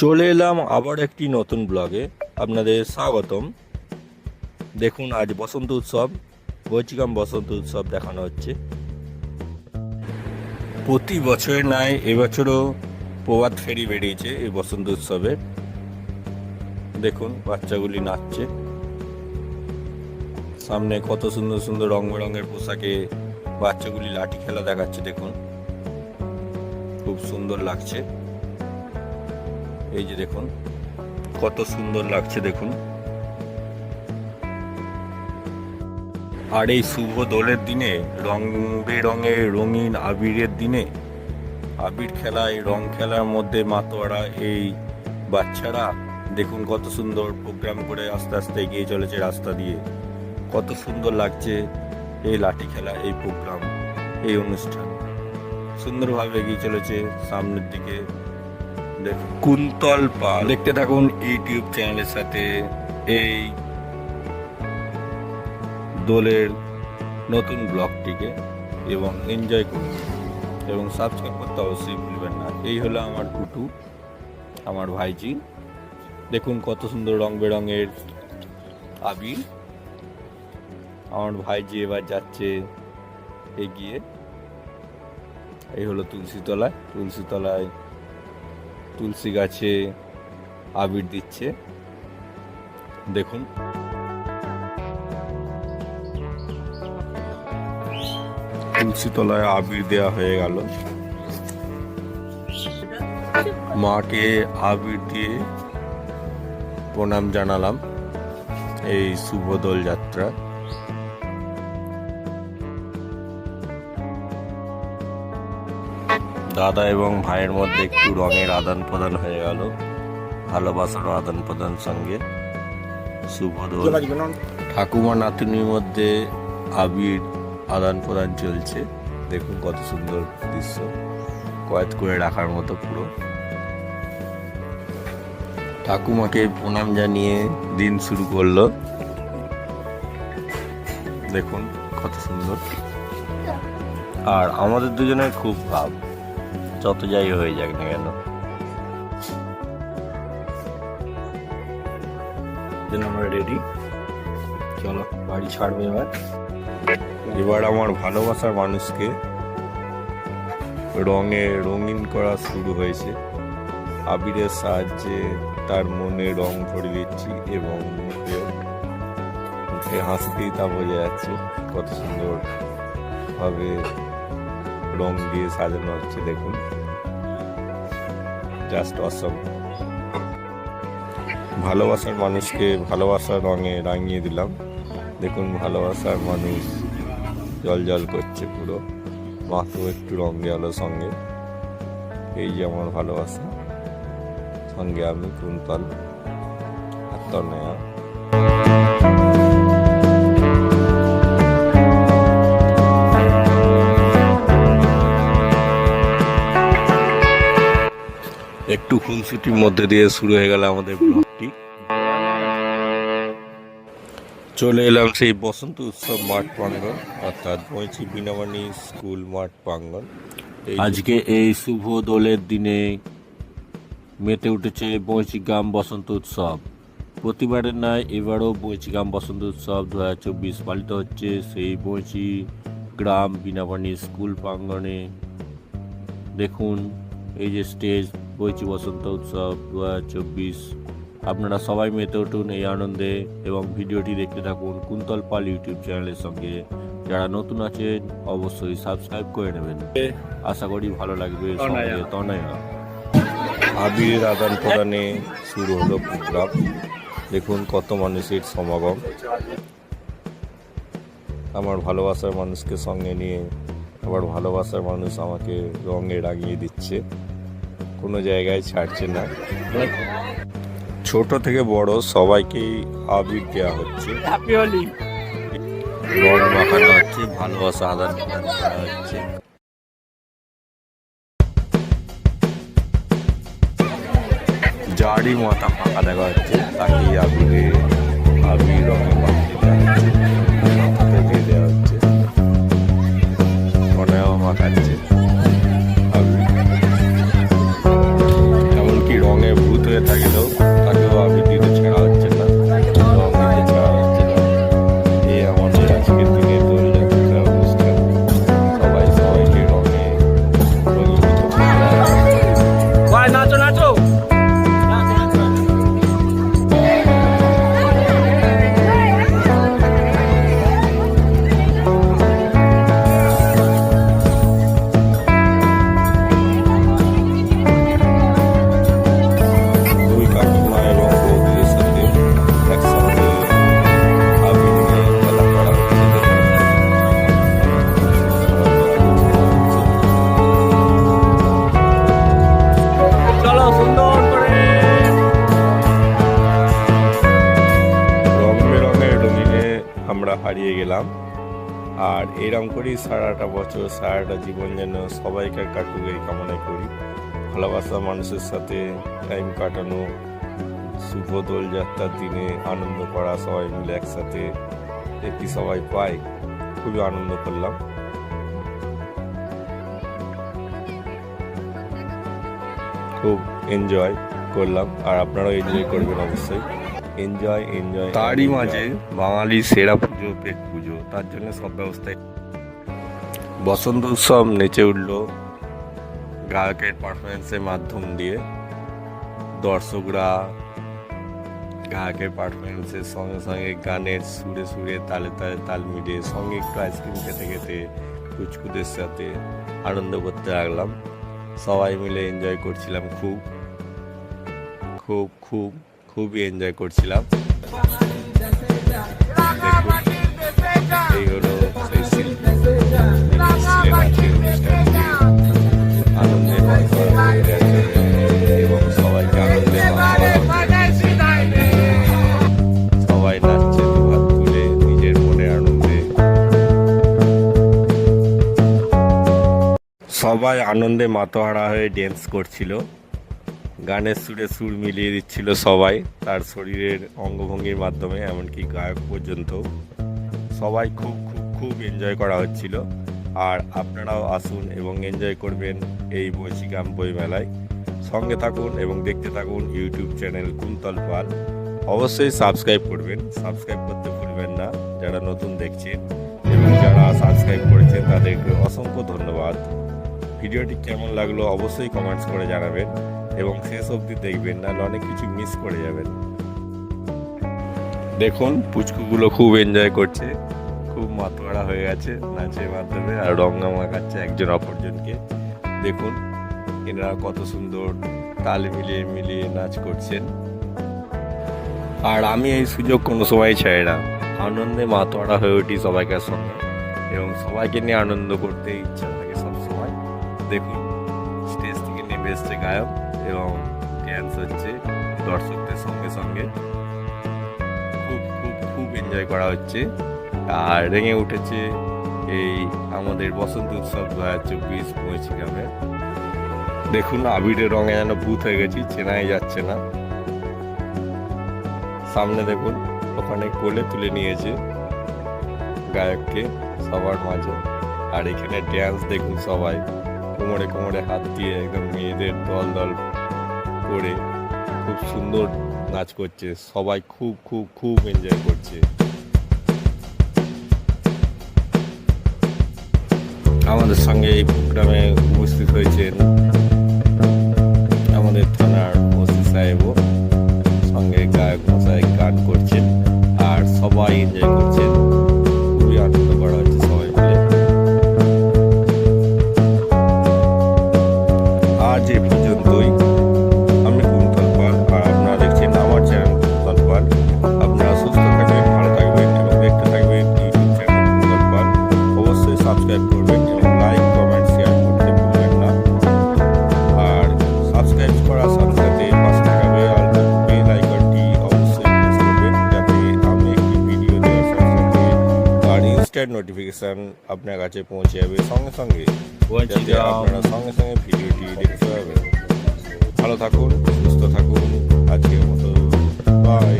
চলে এলাম আবার একটি নতুন ব্লগে। আপনাদের স্বাগতম। দেখুন, আজ বসন্ত উৎসব। বৈচিকাম বসন্ত উৎসব দেখানো হচ্ছে। প্রতি বছরের নাই এবছরও প্রবাদ ফেরি বেরিয়েছে এই বসন্ত উৎসবে। দেখুন, বাচ্চাগুলি নাচছে। সামনে কত সুন্দর সুন্দর রং বেরঙের পোশাকে বাচ্চাগুলি লাঠি খেলা দেখাচ্ছে, দেখুন। খুব সুন্দর লাগছে। এই যে দেখুন, কত সুন্দর লাগছে দেখুন। আর এই শুভ দোলের দিনে, রং বেরঙের রঙিন আবিরের দিনে, আবির খেলায় রং খেলার মধ্যে মাতোয়ারা, এই বাচ্চারা, দেখুন কত সুন্দর প্রোগ্রাম করে আস্তে আস্তে এগিয়ে চলেছে রাস্তা দিয়ে। কত সুন্দর লাগছে এই লাঠি খেলা, এই প্রোগ্রাম, এই অনুষ্ঠান। সুন্দরভাবে এগিয়ে চলেছে সামনের দিকে। কুন্তল পাল। দেখতে থাকুন ইউটিউব চ্যানেলের সাথে এই দোলের নতুন ব্লগটিকে এবং এনজয় করুন। এবং সাবস্ক্রাইব করতে অবশ্যই ভুলবেন না। এই হলো আমার টুটু, আমার ভাইজি। দেখুন কত সুন্দর রং বেরঙের আবির। আমার ভাইজি এবার যাচ্ছে এগিয়ে। এই হলো তুলসী তলায় তুলসী গাছে আবির দিচ্ছে। দেখুন। তুলসী তলায় আবির দেওয়া হয়ে গেল। মাকে আবির দিয়ে প্রণাম জানালাম এই শুভ দোল যাত্রা দাদা এবং ভাইয়ের মধ্যে একটু রঙের আদান প্রদান হয়ে গেল। ভালোবাসার আদান প্রদান সঙ্গে। শুভ দোল। ঠাকুমা নাতনির মধ্যে আবির আদান প্রদান চলছে। দেখুন কত সুন্দর দৃশ্য। কয়েদ করে রাখার মতো পুরো। ঠাকুমাকে প্রণাম জানিয়ে দিন শুরু করল। দেখুন কত সুন্দর। আর আমাদের দুজনের খুব ভাব। যত যাই হয়ে যাক না কেন। যেন আমরা রেডি চলো বাড়ি ছাড়বে এবার। এবার আমার ভালোবাসার মানুষকে রঙে রঙিন করা শুরু হয়েছে। আবিরের সাহায্যে তার মনে রং ভরে দিচ্ছি এবং মুখে মুখে হাসতেই তা বোঝা যাচ্ছে। কত সুন্দর ভাবে রং দিয়ে সাজানো হচ্ছে, দেখুন। জাস্ট অসম ভালোবাসার মানুষকে ভালোবাসার রঙে রাঙিয়ে দিলাম। দেখুন, ভালোবাসার মানুষ জল জল করছে পুরো। মাকেও একটু রং দেওয়ালো সঙ্গে। এই যে আমার ভালোবাসা। সঙ্গে আমি কুন্তল আর খুনসুটির মধ্যে দিয়ে শুরু হয়ে গেল আমাদের ব্লগটি। চলে এলাম সেই বসন্ত উৎসব মাঠ প্রাঙ্গণ, অর্থাৎ বইচি বিনামানি স্কুল মাঠ প্রাঙ্গণ। আজকে এই শুভ দোলের দিনে মেতে উঠেছে বৈচিগ্রাম বসন্ত উৎসব। প্রতিবারের নয় এবারও বৈচিগ্রাম বসন্ত উৎসব দু হাজার চব্বিশ পালিত হচ্ছে সেই বৈচি গ্রাম বিনাপানি স্কুল প্রাঙ্গণে। দেখুন, এই যে স্টেজ বইচি বসন্ত উৎসব দু হাজার চব্বিশ। আপনারা সবাই মেতে উঠুন এই আনন্দে এবং ভিডিওটি দেখতে থাকুন কুন্তল পাল ইউটিউব চ্যানেলের সঙ্গে। যারা নতুন আছেন অবশ্যই সাবস্ক্রাইব করে নেবেন। আশা করি ভালো লাগবে সঙ্গে তনয়া। আবির আদান প্রদানে শুরু হলো প্রোগ্রাম। দেখুন কত মানুষের সমাগম। আমার ভালোবাসার মানুষকে সঙ্গে নিয়ে আবার ভালোবাসার মানুষ আমাকে রঙে রাঙিয়ে দিচ্ছে। কোনো জায়গায় ছাড়ছে না। ছোট থেকে বড় সবাইকেই আবির দেওয়া হচ্ছে। রং মাখানো হচ্ছে ভালোবাসা আদান প্রদান করা হচ্ছে। যারই মাথা ফাঁকা দেখা যাচ্ছে তাকে আবিরে আবির রঙে দেওয়া হচ্ছে। মাথাতে দিয়ে দেওয়া হচ্ছে। মনেও মাখাচ্ছে। হারিয়ে গেলাম। আর এরম করেই সারাটা বছর, সারাটা জীবন যেন সবাইকার কাটুক এই কামনা করি। ভালোবাসা মানুষের সাথে টাইম কাটানো, শুভ দোলযাত্রার দিনে আনন্দ করা, সবাই মিলে একসাথে একটি সবাই পাই, খুবই আনন্দ করলাম। খুব এনজয় করলাম। আর আপনারাও এনজয় করবেন অবশ্যই। এনজয় এনজয় তারই মাঝে বাঙালির সেরা পুজো, পেট পুজো, তার জন্য সব ব্যবস্থায় বসন্ত উৎসব নেচে উঠল গায়কের পারফরমেন্সের মাধ্যম দিয়ে। দর্শকরা গায়কের পারফরমেন্সের সঙ্গে সঙ্গে গানের সুরে সুরে, তালে তালে তাল মিলিয়ে সঙ্গে একটু আইসক্রিম খেতে খেতে কুচকুদের সাথে আনন্দ করতে লাগলাম। সবাই মিলে এনজয় করছিলাম খুব। খুব খুব। খুবই এনজয় করছিলাম হয়ে সবাই নিজের মনে আনন্দে সবাই আনন্দে মাতোহারা হয়ে ড্যান্স করছিল গানের সুরে সুর মিলিয়ে দিচ্ছিল সবাই, তার শরীরের অঙ্গভঙ্গির মাধ্যমে, এমনকি গায়ক পর্যন্ত। সবাই খুব খুব খুব এনজয় করা হচ্ছিল। আর আপনারাও আসুন এবং এনজয় করবেন এই বৈশিকাম বই মেলায় সঙ্গে থাকুন এবং দেখতে থাকুন ইউটিউব চ্যানেল কুন্তল পাল। অবশ্যই সাবস্ক্রাইব করবেন। সাবস্ক্রাইব করতে ভুলবেন না। যারা নতুন দেখছেন এবং যারা সাবস্ক্রাইব করেছেন, তাদেরকে অসংখ্য ধন্যবাদ। ভিডিওটি কেমন লাগল অবশ্যই কমেন্টস করে জানাবেন। এবং শেষ অবধি দেখবেন নাহলে অনেক কিছু মিস করে যাবেন। দেখুন, পুচকুগুলো খুব এনজয় করছে, খুব মাতোয়ারা হয়ে গেছে নাচের মাধ্যমে, আর রঙা মাখাচ্ছে একজন অপরজনকে। দেখুন, এনারা কত সুন্দর তাল মিলিয়ে মিলিয়ে নাচ করছেন। আর আমি এই সুযোগ কোনো সময় চাই না। আনন্দে মাতোয়ারা হয়ে উঠি সবাইকার সঙ্গে, এবং সবাইকে নিয়ে আনন্দ করতে ইচ্ছা থাকে সবসময়। দেখুন স্টেজ থেকে নেমে এসছে গায়ক। এবং ড্যান্স হচ্ছে, দর্শকদের সঙ্গে সঙ্গে। খুব খুব খুব এনজয় করা হচ্ছে। আর রেঙে উঠেছে এই আমাদের বসন্ত উৎসব দু হাজার চব্বিশ গ্রামে দেখুন, আবিরের রঙে যেন ভূত হয়ে গেছি, চেনাই যাচ্ছে না। সামনে দেখুন, ওখানে কোলে তুলে নিয়েছে গায়ককে সবার মাঝে। আর এখানে ড্যান্স দেখুন সবাই। কোমরে কোমরে হাত দিয়ে একদম মেয়েদের দল দল করে খুব সুন্দর নাচ করছে। সবাই খুব খুব খুব এনজয় করছে। আমাদের সঙ্গে এই প্রোগ্রামে উপস্থিত হয়েছেন আমাদের থানার ওসি সাহেবও, সঙ্গে গায়ক মশাই গান করছেন আর সবাই এনজয় করছেন। খুবই আনন্দ করা হচ্ছে সবাই মিলে। আজ ইনস্ট্যান্ট নোটিফিকেশান আপনার কাছে পৌঁছে যাবে সঙ্গে সঙ্গে যাতে আপনারা সঙ্গে সঙ্গে ভিডিওটি দেখতে পাবেন। ভালো থাকুন সুস্থ থাকুন আজকের মতো বাই